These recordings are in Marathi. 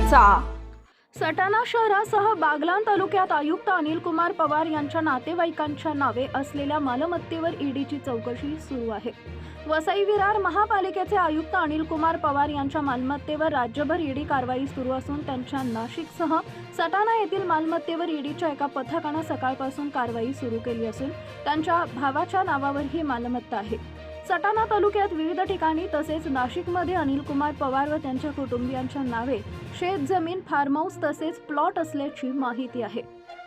चर्चेचा सटाणा शहरासह बागलान तालुक्यात आयुक्त अनिल कुमार पवार यांच्या नातेवाईकांच्या नावे असलेल्या मालमत्तेवर ईडीची चौकशी सुरू आहे. वसई विरार महापालिकेचे आयुक्त अनिल कुमार पवार यांच्या मालमत्तेवर राज्यभर ईडी कारवाई सुरू असून त्यांच्या नाशिकसह सटाणा येथील मालमत्तेवर ईडीच्या एका पथकानं सकाळपासून कारवाई सुरू केली असून त्यांच्या भावाच्या नावावर ही मालमत्ता आहे. सटाणा तालुक्यात विविध ठिकाणी तसेच नाशिकमध्ये अनिल कुमार पवार व त्यांच्या कुटुंबियांच्या नावे शेत जमीन फार्म हाऊस तसेच प्लॉट असल्याची माहिती आहे.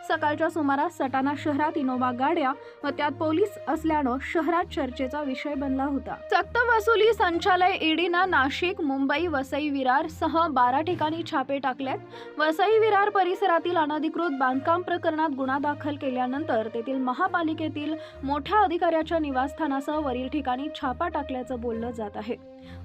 सकाळच्या सुमारास सटाणा शहरात इनोवा गाड्या व त्यात पोलीस असल्यानं शहरात चर्चेचा विषय बनला होता. सक्त वसुली संचालय ईडीनं नाशिक मुंबई वसई विरार सह बारा ठिकाणी छापे टाकल्यात. वसई विरार परिसरातील अनधिकृत बांधकाम प्रकरणात गुन्हा दाखल केल्यानंतर तेथील महापालिकेतील मोठ्या अधिकाऱ्याच्या निवासस्थानासह वरील ठिकाणी छापा टाकल्याचं बोललं जात आहे.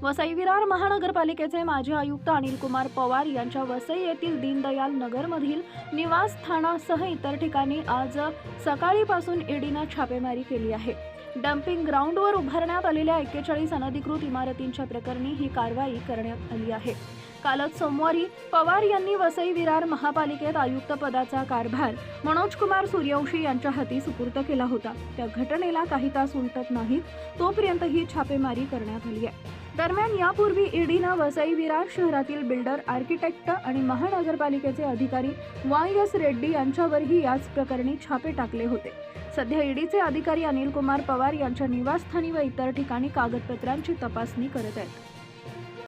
वसई विरार महानगरपालिकेचे माजी आयुक्त अनिल कुमार पवार यांच्या वसई येथील दीनदयाल नगरमधील निवासस्थानासह इतर ठिकाणी आज सकाळीपासून ईडीनं छापेमारी केली आहे. डम्पिंग ग्राउंडवर उभारण्यात आलेल्या एक्केचाळीस अनधिकृत इमारतींच्या प्रकरणी ही कारवाई करण्यात आली आहे. कालच सोमवारी पवार यांनी वसई विरार महापालिकेत आयुक्त पदाचा कारभार मनोज कुमार सूर्यवंशी यांच्या हाती सुपूर्द केला होता. त्या घटनेला काही तास उलटत नाहीत तोपर्यंत ही छापेमारी करण्यात आली आहे. दरम्यान यापूर्वी ईडीनं वसई विरार शहरातील बिल्डर आर्किटेक्ट आणि महानगरपालिकेचे अधिकारी वाय एस रेड्डी यांच्यावरही याच प्रकरणी छापे टाकले होते. सध्या ईडीचे अधिकारी अनिल कुमार पवार यांच्या निवासस्थानी व इतर ठिकाणी कागदपत्रांची तपासणी करत आहेत.